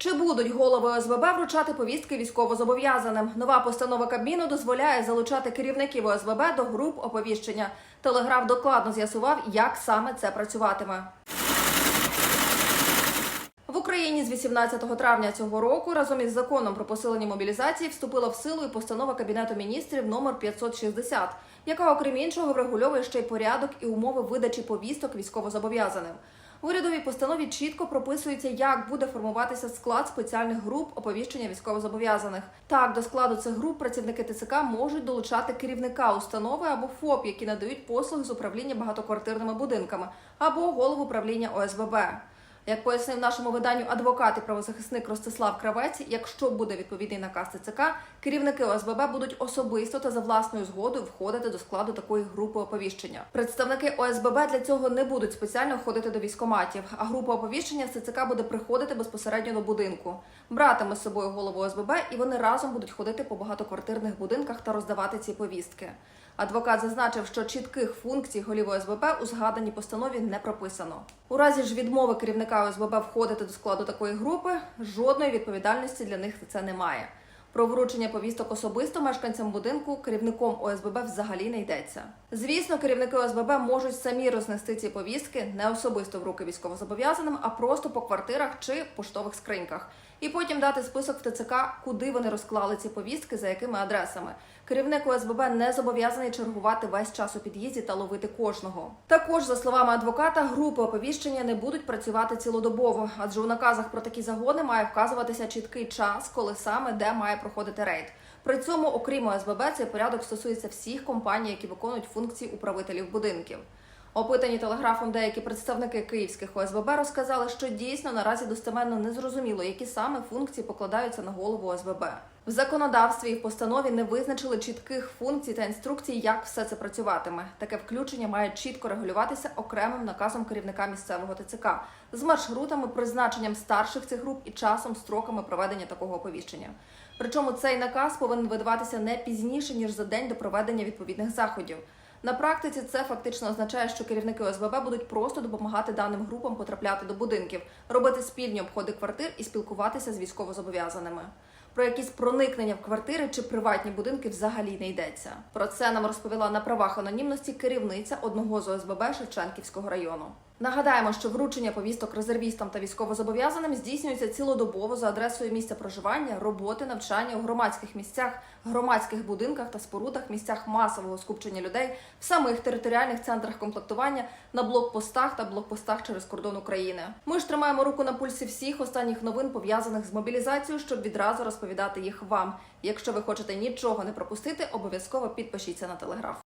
Чи будуть голови ОСББ вручати повістки військовозобов'язаним? Нова постанова Кабміну дозволяє залучати керівників ОСББ до груп оповіщення. Телеграф докладно з'ясував, як саме це працюватиме. В Україні з 18 травня цього року разом із законом про посилення мобілізації вступила в силу і постанова Кабінету міністрів номер 560, яка, окрім іншого, врегульовує ще й порядок і умови видачі повісток військовозобов'язаним. Урядовій постанові чітко прописується, як буде формуватися склад спеціальних груп оповіщення військовозобов'язаних. Так, до складу цих груп працівники ТЦК можуть долучати керівника установи або ФОП, які надають послуги з управління багатоквартирними будинками, або голову управління ОСББ. Як пояснив нашому виданню адвокат і правозахисник Ростислав Кравець, якщо буде відповідний наказ ТЦК, керівники ОСББ будуть особисто та за власною згодою входити до складу такої групи оповіщення. Представники ОСББ для цього не будуть спеціально ходити до військоматів, а група оповіщення з ТЦК буде приходити безпосередньо до будинку, братиме з собою голову ОСББ, і вони разом будуть ходити по багатоквартирних будинках та роздавати ці повістки. Адвокат зазначив, що чітких функцій голів ОСББ у згаданій постанові не прописано. У разі ж відмови керівника ОСББ входити до складу такої групи, жодної відповідальності для них це немає. Про вручення повісток особисто мешканцям будинку керівником ОСББ взагалі не йдеться. Звісно, керівники ОСББ можуть самі рознести ці повістки не особисто в руки військовозобов'язаним, а просто по квартирах чи поштових скриньках. І потім дати список в ТЦК, куди вони розклали ці повістки, за якими адресами. Керівник ОСББ не зобов'язаний чергувати весь час у під'їзді та ловити кожного. Також, за словами адвоката, групи оповіщення не будуть працювати цілодобово, адже у наказах про такі загони має вказуватися чіткий час, коли саме де має проходити рейд. При цьому, окрім ОСББ, цей порядок стосується всіх компаній, які виконують функції управителів будинків. Опитані телеграфом деякі представники київських ОСББ розказали, що дійсно наразі достеменно не зрозуміло, які саме функції покладаються на голову ОСББ. В законодавстві і в постанові не визначили чітких функцій та інструкцій, як все це працюватиме. Таке включення має чітко регулюватися окремим наказом керівника місцевого ТЦК з маршрутами, призначенням старших цих груп і часом строками проведення такого оповіщення. Причому цей наказ повинен видаватися не пізніше ніж за день до проведення відповідних заходів. На практиці це фактично означає, що керівники ОСББ будуть просто допомагати даним групам потрапляти до будинків, робити спільні обходи квартир і спілкуватися з військовозобов'язаними. Про якісь проникнення в квартири чи приватні будинки взагалі не йдеться. Про це нам розповіла на правах анонімності керівниця одного з ОСББ Шевченківського району. Нагадаємо, що вручення повісток резервістам та військовозобов'язаним здійснюється цілодобово за адресою місця проживання, роботи, навчання у громадських місцях, громадських будинках та спорудах, місцях масового скупчення людей, в самих територіальних центрах комплектування, на блокпостах та блокпостах через кордон України. Ми ж тримаємо руку на пульсі всіх останніх новин пов'язаних з мобілізацією, щоб відразу розповідати їх вам. Якщо ви хочете нічого не пропустити, обов'язково підпишіться на телеграф.